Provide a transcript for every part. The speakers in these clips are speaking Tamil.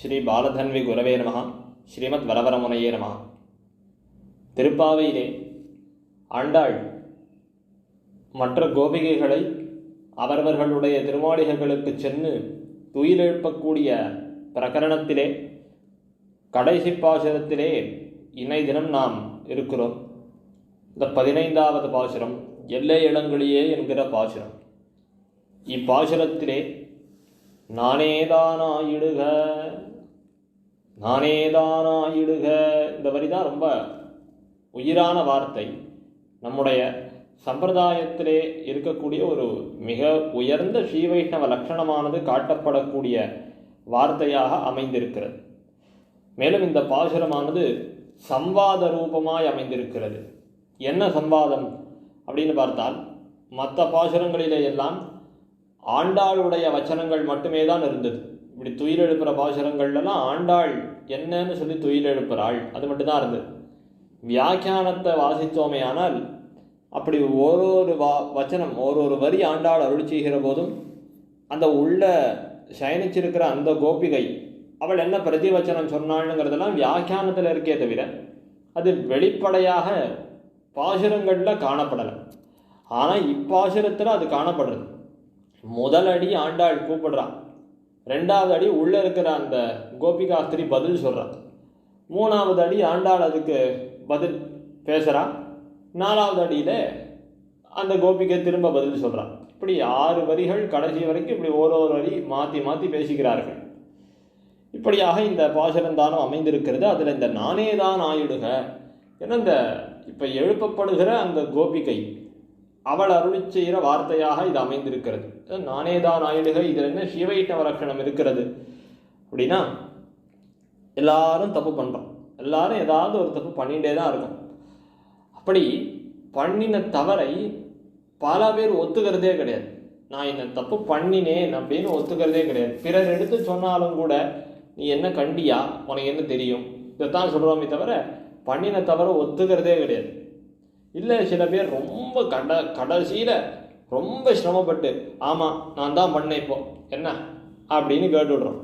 ஸ்ரீ பாலதன்வி குரவே நமः ஸ்ரீமத் வரவரமுனையே நமः. திருப்பாவையிலே ஆண்டாள் மற்ற கோபிகைகளை அவரவர்களுடைய திருமாளிகைகளுக்கு சென்று துயிலெழுப்பக்கூடிய பிரகரணத்திலே கடைசி பாசுரத்திலே இணை தினம் நாம் இருக்கிறோம். இந்த பதினைந்தாவது பாசுரம் எல்லை இளங்களியே என்கிற பாசுரம். இப்பாசுரத்திலே நானேதானாயிடுக நானேதானாயிடுக இந்த வரி தான் ரொம்ப உயிரான வார்த்தை. நம்முடைய சம்பிரதாயத்திலே இருக்கக்கூடிய ஒரு மிக உயர்ந்த ஸ்ரீ வைஷ்ணவ லட்சணமானது காட்டப்படக்கூடிய வார்த்தையாக அமைந்திருக்கிறது. மேலும் இந்த பாசுரமானது சம்வாத ரூபமாய் அமைந்திருக்கிறது. என்ன சம்வாதம்? அப்படின்னு பார்த்தால் மற்ற பாசுரங்களிலே எல்லாம் ஆண்டாளுடைய வச்சனங்கள் மட்டுமே தான் இருந்தது. இப்படி துயில் எழுப்புகிற பாசுரங்கள்லாம் ஆண்டாள் என்னன்னு சொல்லி துயில் எழுப்புகிறாள் அது மட்டும்தான் இருந்தது. வியாக்கியானத்தை வாசித்தோமே ஆனால் அப்படி ஒரு ஒரு வா வச்சனம் ஒரு ஒரு வரி ஆண்டாள் அருள் செய்கிற போதும் அந்த உள்ள சயனிச்சிருக்கிற அந்த கோபிகை அவள் என்ன பிரதிவச்சனம் சொன்னாளுங்கிறதெல்லாம் வியாக்கியானத்தில் இருக்கே தவிர அது வெளிப்படையாக பாசுரங்களில் காணப்படலை. ஆனால் இப்பாசுரத்தில் அது காணப்படுறது. முதல் அடி ஆண்டாள் கூப்பிடுறான் ரெண்டாவது அடி உள்ளே இருக்கிற அந்த கோபிகாஸ்திரி பதில் சொல்கிறான் மூணாவது அடி ஆண்டாள் அதுக்கு பதில் பேசுகிறான் நாலாவது அடியில் அந்த கோபிகை திரும்ப பதில் சொல்கிறான் இப்படி ஆறு வரிகள் கடைசி வரைக்கும் இப்படி ஒரு ஒரு வரி மாற்றி மாற்றி பேசுகிறார்கள். இப்படியாக இந்த பாசுரந்தானம் அமைந்திருக்கிறது. அதில் இந்த நானே தான் ஆயிடுக ஏன்னா இந்த இப்போ எழுப்பப்படுகிற அந்த கோபிகை அவள் அருளி செய்கிற வார்த்தையாக இது அமைந்திருக்கிறது. நானே தான் ஆயிடுக இதில் என்ன சிவைஷ்ணவ லட்சணம் இருக்கிறது? அப்படின்னா எல்லாரும் தப்பு பண்ணுறோம் எல்லாரும் ஏதாவது ஒரு தப்பு பண்ணிகிட்டே தான் இருக்கும். அப்படி பண்ணின தவறை பல பேர் ஒத்துக்கிறதே கிடையாது. நான் இந்த தப்பு பண்ணினேன் அப்படின்னு ஒத்துக்கிறதே கிடையாது. பிறர் எடுத்து சொன்னாலும் கூட நீ என்ன கண்டியா? உனக்கு என்ன தெரியும்? இதைத்தான் சொல்கிறோமே தவிர பண்ணின தவறை ஒத்துக்கிறதே கிடையாது. இல்லை சில பேர் ரொம்ப கட கடைசியில் ரொம்ப சிரமப்பட்டு ஆமாம் நான் தான் பண்ணேன் இப்போ. என்ன? அப்படின்னு கேட்டுடுறோம்.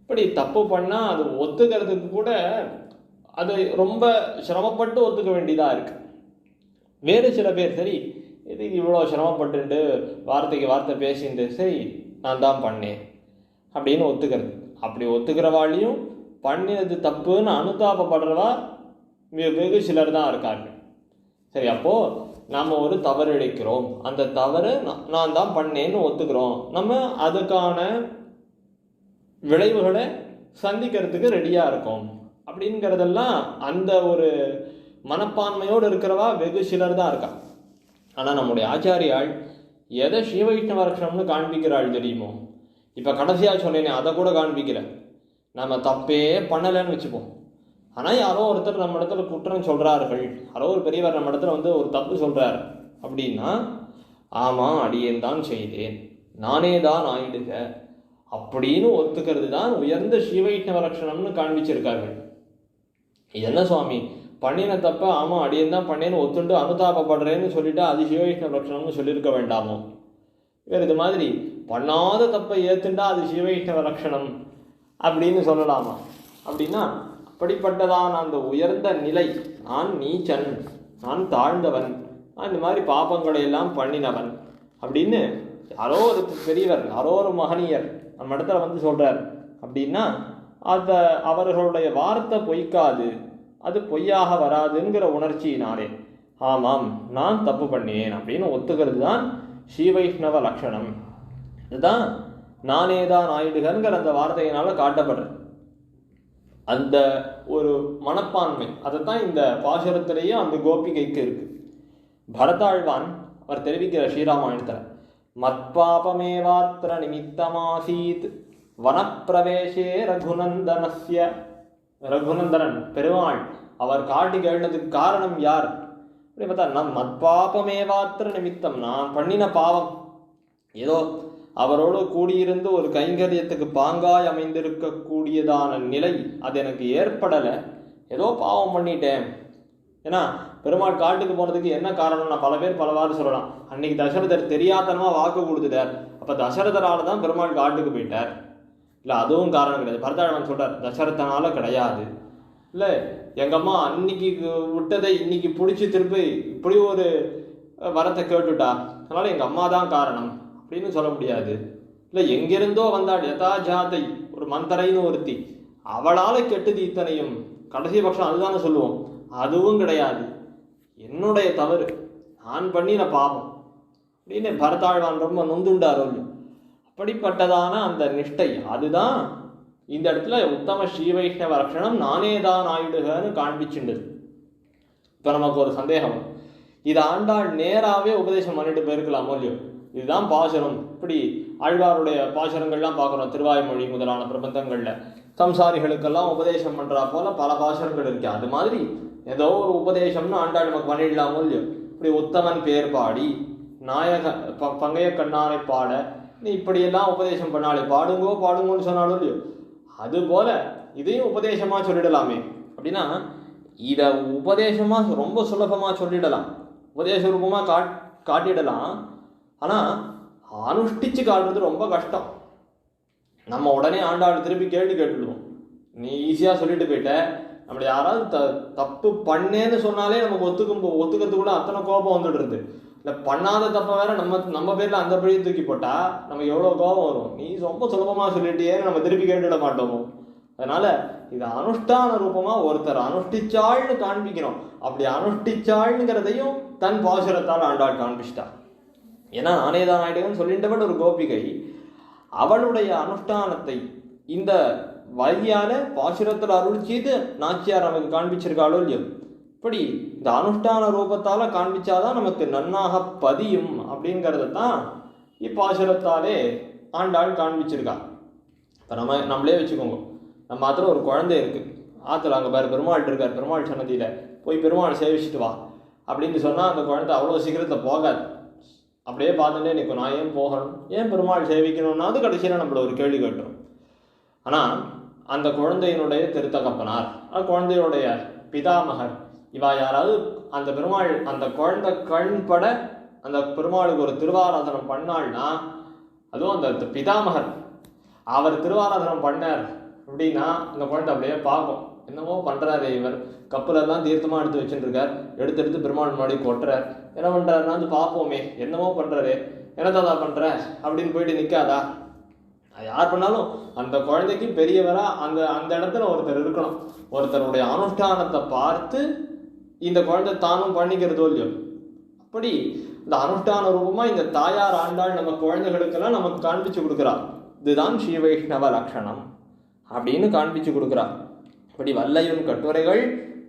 இப்படி தப்பு பண்ணால் அது ஒத்துக்கிறதுக்கு கூட அது ரொம்ப சிரமப்பட்டு ஒத்துக்க வேண்டியதாக இருக்குது வேறு சில பேர் சரி இது இவ்வளோ சிரமப்பட்டுட்டு வார்த்தைக்கு வார்த்தை பேசிட்டு சரி நான் தான் பண்ணேன். அப்படின்னு ஒத்துக்கிறது. அப்படி ஒத்துக்கிறவாளையும் பண்ணினது தப்புன்னு அனுதாபப்படுறவா வெகு சிலர் தான் இருக்காங்க. சரி அப்போது நாம் ஒரு தவறு இழைக்கிறோம். அந்த தவறு நான் தான் பண்ணேன்னு ஒத்துக்கிறோம். நம்ம அதுக்கான விளைவுகளை சந்திக்கிறதுக்கு ரெடியாக இருக்கோம். அப்படிங்கிறதெல்லாம் அந்த ஒரு மனப்பான்மையோடு இருக்கிறவா வெகு சிலர் தான் இருக்கா ஆனால் நம்முடைய ஆச்சாரியாள் எதை ஸ்ரீவைஷ்ணவ ரக்ஷணம்னு காண்பிக்கிறாள் தெரியுமோ? இப்போ கடைசியாக சொன்னேனே அதை கூட காண்பிக்கல. நம்ம தப்பே பண்ணலைன்னு வச்சுப்போம். ஆனால் யாரோ ஒருத்தர் நம்ம இடத்துல குற்றம் சொல்கிறார்கள் யாரோ ஒரு பெரியவர் நம்ம இடத்துல வந்து ஒரு தப்பு சொல்கிறார் அப்படின்னா ஆமாம் அடியேன் தான் செய்தேன். நானே தான் ஆயிடுக. அப்படின்னு ஒத்துக்கிறது தான் உயர்ந்த ஸ்ரீவைஷ்ணவ லட்சணம்னு காண்பிச்சிருக்கார்கள். இது என்ன சுவாமி? பண்ணின தப்ப ஆமாம் அடியேன் தான் பண்ணேன்னு ஒத்துண்டு அனுதாபப்படுறேன்னு சொல்லிட்டு அது சிவவைஷ்ணவ லட்சணம்னு சொல்லியிருக்க வேண்டாமோ? வேறு இது மாதிரி பண்ணாத தப்பை ஏற்றுண்டா அது சிவவைஷ்ணவ லட்சணம் அப்படின்னு சொல்லலாமா? அப்படின்னா அப்படிப்பட்டதான அந்த உயர்ந்த நிலை. நான் நீச்சன். நான் தாழ்ந்தவன். நான் இந்த மாதிரி பாப்பங்களை எல்லாம் பண்ணினவன். அப்படின்னு யாரோ ஒரு பெரியவர் யாரோ ஒரு மகனியர் நம்ம இடத்துல வந்து சொல்கிறார் அப்படின்னா அந்த அவர்களுடைய வார்த்தை பொய்க்காது. அது பொய்யாக வராதுங்கிற உணர்ச்சியினாலே. ஆமாம் நான் தப்பு பண்ணினேன் அப்படின்னு ஒத்துக்கிறது தான் ஸ்ரீவைஷ்ணவ லட்சணம். இதுதான் நானே தான் ஆயிடுகங்கிற அந்த வார்த்தையினால காட்டப்படுறது. அந்த ஒரு மனப்பான்மை. அதைத்தான் இந்த பாசுரத்திலேயே அந்த கோபிகைக்கு இருக்கு. பரதாழ்வான் அவர் தெரிவிக்கிற ஸ்ரீராமாயணத்தில் மத்பாபமேவாத்திர நிமித்தமாசீத் வனப்பிரவேசே ரகுநந்தனஸ்ய. ரகுநந்தனன் பெருமாள் அவர் காட்டி கேட்டதுக்கு காரணம் யார்? அப்படி பார்த்தா நம் மத்பாபமேவாத்திர நிமித்தம் நான் பண்ணின பாவம். ஏதோ அவரோடு கூடியிருந்து ஒரு கைங்கரியத்துக்கு பாங்காய் அமைந்திருக்கக்கூடியதான நிலை அது எனக்கு ஏற்படலை. ஏதோ பாவம் பண்ணிட்டேன். ஏன்னா பெருமாள் காட்டுக்கு போனதுக்கு என்ன காரணம் நான் பல பேர் பலவாறு சொல்லலாம். அன்னைக்கு தசரதர் தெரியாதனமாக வாக்கு கொடுத்துட்டார். அப்போ தசரதரால் தான் பெருமாள் காட்டுக்கு போயிட்டார். இல்லை அதுவும் காரணம் கிடையாது. பரதாழ்வான் சொல்கிறார் தசரத்தனால கிடையாது. இல்லை எங்கள் அம்மா அன்னைக்கு விட்டதை இன்னைக்கு பிடிச்சி திருப்பி இப்படி ஒரு வரத்தை கேட்டுட்டா. அதனால் எங்கள் அம்மா தான் காரணம். அப்படின்னு சொல்ல முடியாது. இல்லை எங்கிருந்தோ வந்தாள் யதா ஜாதை ஒரு மந்தரைன்னு ஒருத்தி. அவளால் கெட்டது இத்தனையும் கடைசி பட்சம் அதுதானே சொல்லுவோம். அதுவும் கிடையாது. என்னுடைய தவறு. நான் பண்ணின பாவம். அப்படின்னு பரதாழ்வான் ரொம்ப நொந்துண்டார் அப்படிப்பட்டதான அந்த நிஷ்டை அதுதான் இந்த இடத்துல உத்தம ஸ்ரீவைஷ்ணவ லட்சணம் நானே தான் ஆயிடுகன்னு காண்பிச்சுண்டது இப்போ நமக்கு ஒரு சந்தேகம். இது ஆண்டாள் நேராகவே உபதேசம் பண்ணிட்டு போயிருக்கலாம் மூலியம் இதுதான் பாசுரம் இப்படி ஆழ்வாருடைய பாசுரங்கள்லாம் பார்க்குறோம் திருவாய்மொழி முதலான பிரபந்தங்களில். சம்சாரிகளுக்கெல்லாம் உபதேசம் பண்ணுறா போல பல பாசுரங்கள் இருக்கு. அது மாதிரி ஏதோ ஒரு உபதேசம்னு ஆண்டாள் நமக்கு பண்ணிடலாமோ இல்லையோ? இப்படி உத்தமன் பேர் பாடி நாயக ப பங்கைய கண்ணானை பாட நீ இப்படியெல்லாம் உபதேசம் பண்ணாலே பாடுங்கோ பாடுங்கோன்னு சொன்னாலும் இல்லையோ? அதுபோல இதையும் உபதேசமா சொல்லிடலாமே. அப்படின்னா இதை உபதேசமா ரொம்ப சுலபமா சொல்லிடலாம். உபதேச ரூபமா காட் காட்டிடலாம். ஆனால் அனுஷ்டிச்சு காட்டுறது ரொம்ப கஷ்டம். நம்ம உடனே ஆண்டாள் திருப்பி கேள்வி கேட்டுடுவோம். நீ ஈஸியாக சொல்லிட்டு போயிட்ட. நம்மள யாராவது த தப்பு பண்ணேன்னு சொன்னாலே நமக்கு ஒத்துக்கும் ஒத்துக்கிறதுக்குள்ள அத்தனை கோபம் வந்துடுறது. இல்லை பண்ணாத தப்பை வேற நம்ம நம்ம பேரில் அந்த பழியை தூக்கி போட்டால் நமக்கு எவ்வளோ கோபம் வரும்? நீ ரொம்ப சுலபமாக சொல்லிட்டே நம்ம திருப்பி கேட்டுட மாட்டோமோ? அதனால இது அனுஷ்டான ரூபமாக ஒருத்தர் அனுஷ்டிச்சாள்னு காண்பிக்கிறோம் அப்படி அனுஷ்டிச்சாள்ங்கிறதையும் தன் பாசுரத்தால் ஆண்டாள் காண்பிச்சிட்டா. ஏன்னா நானேதான் ஆயிடுவேன் சொல்லிட்டவன் ஒரு கோபிகை. அவளுடைய அனுஷ்டானத்தை இந்த வழியால் பாசுரத்தில் அருள் செய்து நாச்சியார் நமக்கு காண்பிச்சிருக்காளோ இல்லையோ? இப்படி இந்த அனுஷ்டான ரூபத்தால் காண்பிச்சாதான் நமக்கு நன்னாக பதியும் அப்படிங்கிறத தான் இப்பாசுரத்தாலே ஆண்டாள் காண்பிச்சிருக்கா. இப்போ நம்ம நம்மளே வச்சுக்கோங்க. நம்ம ஆத்துல ஒரு குழந்தை இருக்குது ஆற்றுல அங்கே பாரு பெருமாள் இருக்கார் பெருமாள் சன்னதியில். போய் பெருமாள் சேவிச்சுட்டு வா. அப்படின்னு சொன்னால் அந்த குழந்தை அவ்வளோ சீக்கிரத்தில் போகாது. அப்படியே பார்த்துட்டே நிற்கும். நான் ஏன் போகணும்? ஏன் பெருமாள் சேவிக்கணும்னா? அது கடைசியில் நம்மள ஒரு கேள்வி கேட்டுரும். ஆனால் அந்த குழந்தையினுடைய திருத்தகப்பனார் குழந்தையுடைய பிதாமகர் இவா யாராவது அந்த பெருமாள் அந்த குழந்தை கண்பட அந்த பெருமாளுக்கு ஒரு திருவாராதனம் பண்ணாள்னா அதுவும் அந்த பிதாமகர். அவர் திருவாராதனம் பண்ணார் அப்படின்னா அந்த குழந்தை அப்படியே பார்க்கும். என்னமோ பண்ணுறாரு இவர். கப்பலெல்லாம் தீர்த்தமாக எடுத்து வச்சுட்டுருக்கார் எடுத்து எடுத்து பெருமாள் முன்னாடி கொட்டுறார். என்ன பண்றாருன்னா வந்து பார்ப்போமே. என்னமோ பண்ணுறாரு என்ன தாத்தா அப்படின்னு போயிட்டு நிற்காதா அது யார் பண்ணாலும் அந்த குழந்தைக்கு பெரியவரா அந்த அந்த இடத்துல ஒருத்தர் இருக்கணும். ஒருத்தருடைய அனுஷ்டானத்தை பார்த்து இந்த குழந்தை தானும் பண்ணிக்கிறதோ இல்லையோ? அப்படி இந்த அனுஷ்டான ரூபமாக இந்த தாயார் ஆண்டாள் நம்ம குழந்தைகளுக்கெல்லாம் நமக்கு காண்பிச்சு கொடுக்குறா. இதுதான் ஸ்ரீ வைஷ்ணவ லக்ஷணம் அப்படின்னு காண்பிச்சு கொடுக்குறா. இப்படி வல்லையுன் கட்டுரைகள்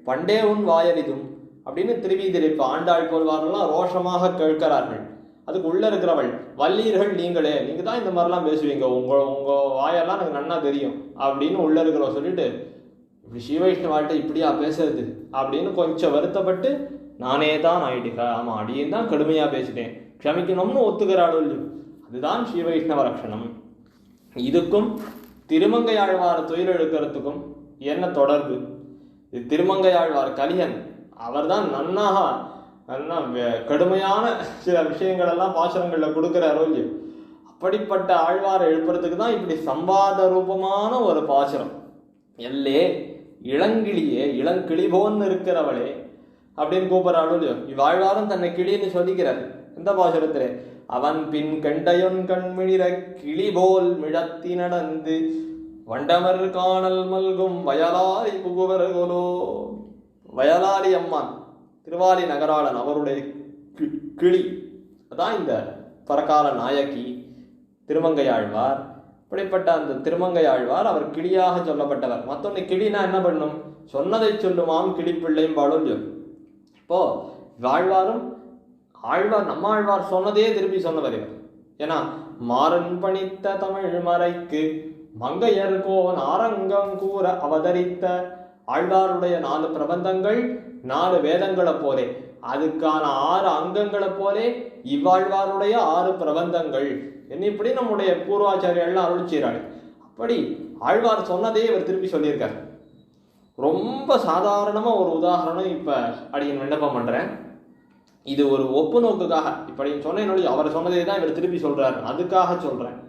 பண்டே உன் வாயறிதும் அப்படின்னு திருவீதியில் இப்போ ஆண்டாள் போல்வாரெல்லாம் ரோஷமாக கேட்கிறார்கள் அதுக்கு உள்ள இருக்கிறவள் வல்லீர்கள் நீங்களே நீங்க தான் இந்த மாதிரிலாம் பேசுவீங்க. உங்க உங்க வாயெல்லாம் எனக்கு நன்னா தெரியும். அப்படின்னு உள்ள இருக்கிறவ சொல்லிட்டு இப்படி ஸ்ரீவைஷ்ணவாள்கிட்ட இப்படியா பேசுறது? அப்படின்னு கொஞ்சம் வருத்தப்பட்டு நானே தான் ஆயிடுக ஆமா அடியும் தான் கடுமையா பேசிட்டேன். க்ஷமிக்கணும்னு ஒத்துக்கிறாளோ அதுதான் ஸ்ரீவைஷ்ணவ லட்சணம் இதுக்கும் திருமங்கையாழ்வார் தொழில் எடுக்கிறதுக்கும் என்ன தொடர்பு? இது திருமங்கையாழ்வார் கலியன். அவர்தான் நன்னாக நன்னா கடுமையான சில விஷயங்களெல்லாம் பாசுரங்களில் கொடுக்குறாரோ இல்லையோ அப்படிப்பட்ட ஆழ்வாரை எழுப்புறதுக்கு தான் இப்படி சம்பாத ரூபமான ஒரு பாசுரம். எல்லே இளங்கிளியே இளங்கிளிபோன்னு இருக்கிறவளே அப்படின்னு கூப்பிட்றாளோ இல்லையோ இவ்வாழ்வாரும் தன்னை கிளின்னு சொல்லிக்கிறார் எந்த பாசுரத்திலே? அவன் பின் கண்டையொன் கண்மிழிர கிளி போல் மிழத்தி நடந்து வண்டமர் காணல் மல்கும் வயலாரி புகுவர்களோ வயலாளி அம்மான் திருவாலி நகராளன் அவருடைய கி- கிளி. அதான் இந்த பரகால நாயகி திருமங்கையாழ்வார். இப்படிப்பட்ட அந்த திருமங்கையாழ்வார் அவர் கிளியாக சொல்லப்பட்டவர். மற்றொன்று கிளினா என்ன பண்ணும்? சொன்னதை சொல்லுமாம் கிளிப்பிள்ளையும் பாடும் சொல்லு இப்போ வாழ்வாரும் ஆழ்வார் நம்ம ஆழ்வார் சொன்னதே திருப்பி சொன்னவர் இவர். ஏன்னா மாறன் பணித்த தமிழ் மறைக்கு மங்கையர்கோன் ஆரங்கம் கூற அவதரித்த ஆழ்வாருடைய நாலு பிரபந்தங்கள் நாலு வேதங்களை போலே. அதுக்கான ஆறு அங்கங்களை போலே இவ்வாழ்வாருடைய ஆறு பிரபந்தங்கள். என்ன இப்படி நம்முடைய பூர்வாச்சாரியெல்லாம் அருள் செய்கிறாள் அப்படி ஆழ்வார் சொன்னதே இவர் திருப்பி சொல்லியிருக்கார். ரொம்ப சாதாரணமாக ஒரு உதாரணம் இப்போ அடியின் விண்ணப்பம் பண்ணுறேன் இது ஒரு ஒப்பு நோக்குக்காக. இப்படி சொன்னேன் அவர் சொன்னதே தான் இவர் திருப்பி சொல்கிறார் அதுக்காக சொல்கிறேன்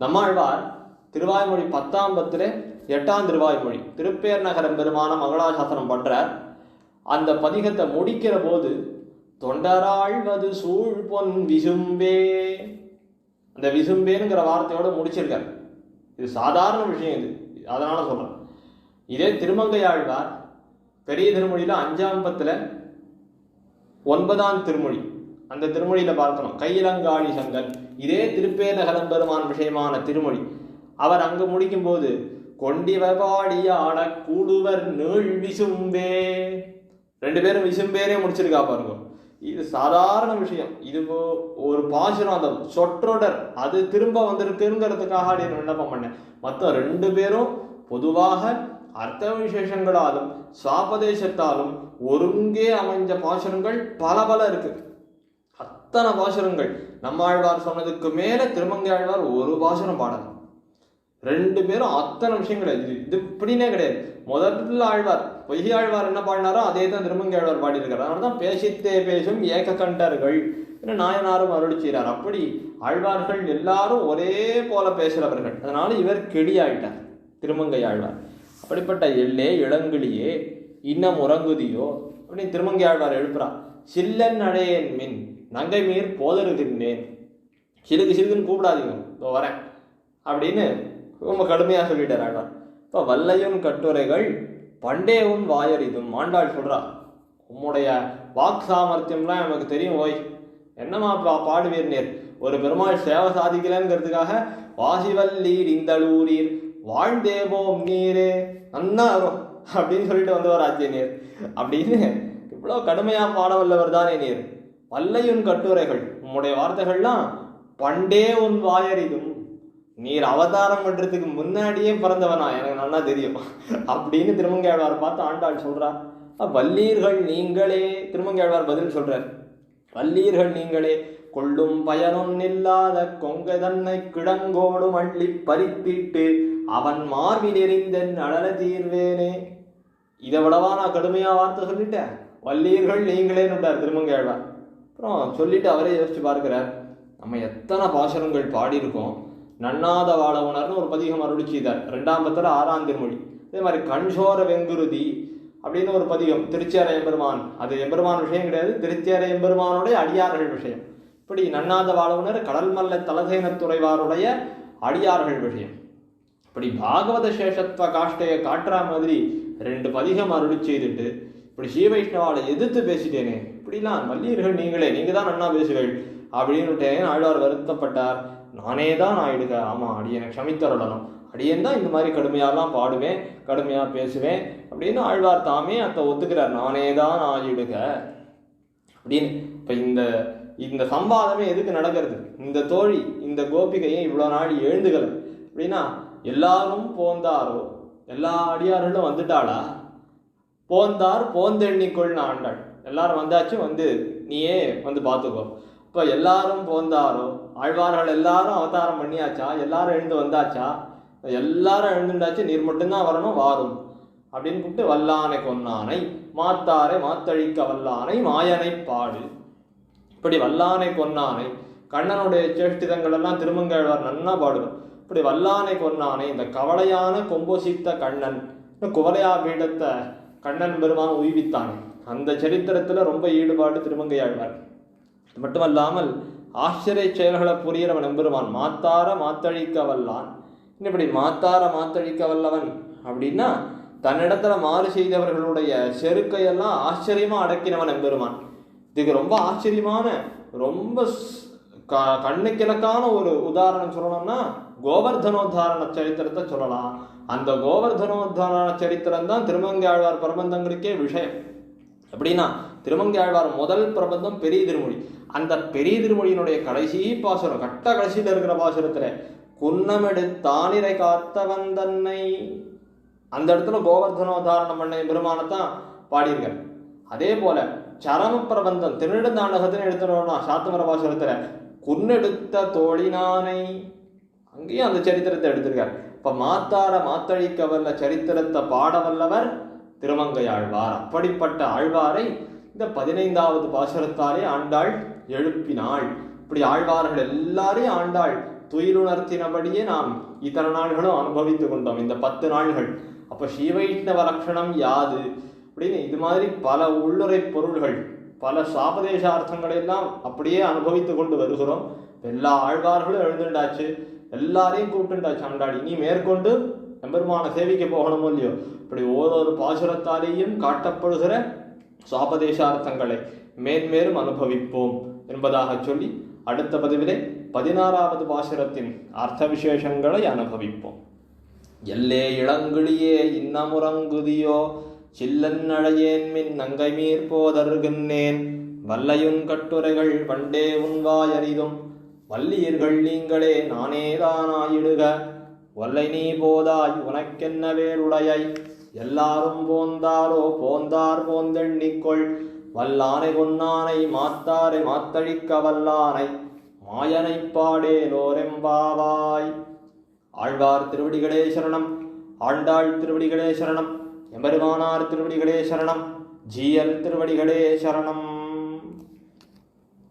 நம்மாழ்வார் திருவாய்மொழி பத்தாம் பத்துல எட்டாம் திருவாய்மொழி. திருப்பேர் நகரம் பெருமான மங்களாசாசனம் பண்றார் அந்த பதிகத்தை முடிக்கிற போது தொண்டராழ்வது சூழ் பொன் விசும்பே. அந்த விசும்பேங்கிற வார்த்தையோடு முடிச்சிருக்கார். இது சாதாரண விஷயம் இது. அதனால் சொல்கிறேன் இதே திருமங்கை ஆழ்வார் பெரிய திருமொழியில் அஞ்சாம் பத்தில் ஒன்பதாம் திருமொழி. அந்த திருமொழியில் பார்க்கணும். கையிலங்காளி சங்கன். இதே திருப்பேநகரம் பெருமான் விஷயமான திருமொழி. அவர் அங்கு முடிக்கும் போது கொண்டிவபாடியான கூடுவர் நீள் விசும்பே. ரெண்டு பேரும் விசும்பேரே முடிச்சிருக்கா பாருங்க. இது சாதாரண விஷயம். இது ஒரு பாசுரம் அந்த சொற்றொடர் அது திரும்ப வந்திருக்குங்கிறதுக்காக நீ விண்ணப்பம் பண்ணேன். மொத்தம் ரெண்டு பேரும் பொதுவாக அர்த்த விசேஷங்களாலும் சுவாபதேசத்தாலும் ஒருங்கே அமைஞ்ச பாசுரங்கள் பல பல இருக்கு. அத்தனை பாசுரங்கள். நம்மாழ்வார் சொன்னதுக்கு மேல திருமங்கை ஆழ்வார் ஒரு பாசுரம் பாடலாம். ரெண்டு பேரும் அத்தனை விஷயம் கிடையாது இது இது இப்படின்னே கிடையாது. முதல்ல ஆழ்வார் பொய்கை ஆழ்வார் என்ன பாடினாரோ அதே தான் திருமங்கை ஆழ்வார் பாடியிருக்காரு அதனால தான் பேசித்தே பேசும் ஏக கண்டர்கள் நாயனாரும் அருளி செய்கிறார். அப்படி ஆழ்வார்கள் எல்லாரும் ஒரே போல பேசுகிறவர்கள். அதனால இவர் கெடியாயிட்டார் திருமங்கை ஆழ்வார். அப்படிப்பட்ட எல்லே இளங்கிளியே இன்னம் உறங்குதியோ அப்படின்னு திருமங்கை ஆழ்வார் எழுப்புறா சில்லன் அடையேன் மின் நங்கை மீர் போதருகின்றேன். சிறுகு சிறுகுன்னு கூப்பிடாதீங்க. இதோ வரேன். அப்படின்னு ரொம்ப கடுமையாக சொல்லிட்டார் இப்போ வல்லையும் கட்டுரைகள் பண்டே உன் வாயறிதும் ஆண்டாள் சொல்கிறா உம்முடைய வாக் சாமர்த்தியம்லாம் எனக்கு தெரியும் ஓய். என்னம்மா பா பாடுவீர் நேர்? ஒரு பெருமாள் சேவை சாதிக்கலங்கிறதுக்காக வாசிவல்லீர் இந்தளூரீர். வாழ்ந்தேவோம் நீரே. நன்னா வரும் அப்படின்னு சொல்லிட்டு வந்தவர் ஆச்சிய நீர். அப்படின்னு இவ்வளோ கடுமையாக பாட வல்லவர் தானே நீர். வல்லையுன் கட்டுரைகள் உம்முடைய வார்த்தைகள்லாம் பண்டே உன் வாயறிதும் நீர் அவதாரம் பண்றதுக்கு முன்னாடியே பிறந்தவனா எனக்கு நல்லா தெரியும். அப்படின்னு திருமங்கையாழ்வார் பார்த்து ஆண்டாள் சொல்றா வல்லீர்கள் நீங்களே திருமங்கையாழ்வார் பதில் சொல்றார் வல்லீர்கள் நீங்களே கொள்ளும் பயனும் இல்லாத கொங்கை தன்னை கிடங்கோடும் அள்ளி பறித்திட்டு அவன் மார்பில் எறிந்தன் அழல தீர்வேனே. இதை விடவா நான் கடுமையா வார்த்தை சொல்லிட்டேன்? வல்லீர்கள் நீங்களேன்னு விட்டார் திருமங்கையாழ்வார். அப்புறம் சொல்லிட்டு அவரே யோசிச்சு பார்க்கிறார் நம்ம எத்தனை பாசுரங்கள் பாடியிருக்கோம்? நன்னாத வாழ உணர்னு ஒரு பதிகம் அருளி செய்தார். ரெண்டாம் பத்தில் ஆறாம் திருமொழி. அதே மாதிரி கண்சோர வெங்குருதி அப்படின்னு ஒரு பதிகம். திருச்சேர எம்பெருமான். அது எம்பெருமான் விஷயம் கிடையாது. திருச்சேர எம்பெருமானுடைய அடியார்கள் விஷயம். இப்படி நன்னாத வாழ உணர் கடல் மல்ல தலசேன துறைவாருடைய அடியார்கள் விஷயம். இப்படி பாகவத சேஷத்துவ காஷ்டையை காட்டுற மாதிரி ரெண்டு பதிகம் அருளி செய்துட்டு இப்படி ஸ்ரீ வைஷ்ணவாவை எதிர்த்து பேசிட்டேனே. இப்படிலாம் வல்லியர்கள் நீங்களே நீங்க தான் நன்னா பேசுகள் அப்படின்னுட்டேன் ஆழ்வார் வருத்தப்பட்டார். நானே தான் ஆயிடுக ஆமாம் அடியனை க்ஷமித்தருளணும். அடியன் தான் இந்த மாதிரி கடுமையாலாம் பாடுவேன் கடுமையாக பேசுவேன் அப்படின்னு ஆழ்வார் தாமே அத்தை ஒத்துக்கிறார். நானே தான் ஆயிடுக அப்படின்னு இப்போ இந்த இந்த சம்பாதமே எதுக்கு நடக்கிறது? இந்த தோழி இந்த கோபிகையும் இவ்வளோ நாள் எழுந்துகள் அப்படின்னா எல்லாரும் போந்தாரோ? எல்லா அடியார்களும் வந்துட்டாளா? போந்தார் போந்தெண்ணிக்கொள்னு ஆண்டாள் எல்லாரும் வந்தாச்சும் வந்து நீயே வந்து பார்த்துக்கோ இப்போ எல்லாரும் போந்தாரோ ஆழ்வார்கள் எல்லாரும் அவதாரம் பண்ணியாச்சா எல்லாரும் எழுந்து வந்தாச்சா? எல்லாரும் எழுந்துண்டாச்சு நீர் மட்டும்தான் வரணும் வாரும். அப்படின்னு கூப்பிட்டு வல்லானை கொன்னானை மாத்தாரை மாத்தழிக்க வல்லானை மாயனை பாடு. இப்படி வல்லானை கொன்னானை கண்ணனுடைய சேஷ்டிதங்கள் எல்லாம் திருமங்கழ்வார் நன்னா பாடுவார். இப்படி வல்லானை கொன்னானை இந்த கவலையான கொம்போசித்த கண்ணன் குவலையா பீடத்தை கண்ணன் பெருமான் உய்வித்தானே. அந்த சரித்திரத்தில் ரொம்ப ஈடுபாடு திருமங்கையாழ்வார். அது மட்டுமல்லாமல் ஆச்சரிய செயல்களை புரியறவன் எம்பெருமான். மாத்தார மாத்தழிக்க வல்லான் இப்படி மாத்தார மாத்தழிக்க வல்லவன் அப்படின்னா தன்னிடத்துல மாறு செய்தவர்களுடைய செருக்கையெல்லாம் ஆச்சரியமாக அடக்கினவன் எம்பெருமான். இதுக்கு ரொம்ப ஆச்சரியமான ரொம்ப ஸ்- க- கண்ணுக்கிழக்கான ஒரு உதாரணம் சொல்லணும்னா கோவர்தனோத்தாரண சரித்திரத்தை சொல்லலாம். அந்த கோவர்தனோத்தாரண சரித்திரம் தான் திருமங்கையாழ்வார் பிரபந்தங்களுக்கே விஷயம். எப்படின்னா திருமங்கையாழ்வார் முதல் பிரபந்தம் பெரிய திருமொழி. அந்த பெரிய திருமொழியினுடைய கடைசி பாசுரம் கட்ட கடைசியில் இருக்கிற பாசுரத்தில் குன்னமெடுத்தானிரை காத்தவன் தன்னை அந்த இடத்துல கோவர்தனோதாரணம் பண்ண பெருமானத்தான் பாடியிருக்கார். அதே போல சரம பிரபந்தம் திருநெடுந்தாண்டகத்தின்னு எடுத்துனோம்னா சாத்தமர பாசுரத்தில் குன்னெடுத்த தோழினானை அங்கேயும் அந்த சரித்திரத்தை எடுத்திருக்கார். இப்போ மாத்தார மாத்தழிக்க வல்ல சரித்திரத்தை பாட வல்லவர் திருமங்கை ஆழ்வார். அப்படிப்பட்ட ஆழ்வாரை இந்த பதினைந்தாவது பாசுரத்தாலே ஆண்டாள் எழுப்பினாள். இப்படி ஆழ்வார்கள் எல்லாரையும் ஆண்டாள். துயிலுணர்த்தினபடியே நாம் இத்தனை நாள்களும் அனுபவித்து கொண்டோம். இந்த பத்து நாள்கள். அப்ப ஸ்ரீவைஷ்ணவ லட்சணம் யாது? அப்படின்னு இது மாதிரி பல உள்ளுரை பொருள்கள் பல சாபதேசார்த்தங்களை எல்லாம் அப்படியே அனுபவித்து கொண்டு வருகிறோம். எல்லா ஆழ்வார்களும் எழுந்துண்டாச்சு. எல்லாரையும் கூப்பிட்டுண்டாச்சு. ஆண்டாள் நீ மேற்கொண்டு எம்பெருமான சேவிக்க போகணுமோ இல்லையோ? இப்படி ஓரொரு பாசுரத்தாலேயும் காட்டப்படுகிற சாபதேசார்த்தங்களை மேன்மேலும் அனுபவிப்போம். என்பதாக சொல்லி அடுத்த பதிவிலே பதினாறாவது பாசுரத்தின் அர்த்த விசேஷங்களை அனுபவிப்போம். எல்லே இளங்கிளியே இன்னமுறங்குதியோ சில்லன்னழையேன் மின் நங்கை மீர் போதருகின்றேன். வல்லையுன் கட்டுரைகள் பண்டே உன்வாயறிதும் வல்லியர்கள் நீங்களே நானேதானாயிடுக வல்லை நீ போதாய் உனக்கென்ன வேறுடையை? எல்லாரும் போந்தாரோ போந்தார் போந்தெண்ணிக்கொள். வல்லானை பொன்னானை மாத்தாரை மாத்தழிக்க வல்லானை மாயனை பாடே நோரெம்பாவாய் ஆழ்வார் திருவடிகளே சரணம் ஆண்டாள் திருவடிகளே சரணம் எம்பெருமானார் திருவடிகளே சரணம் ஜீயர் திருவடிகளே சரணம்.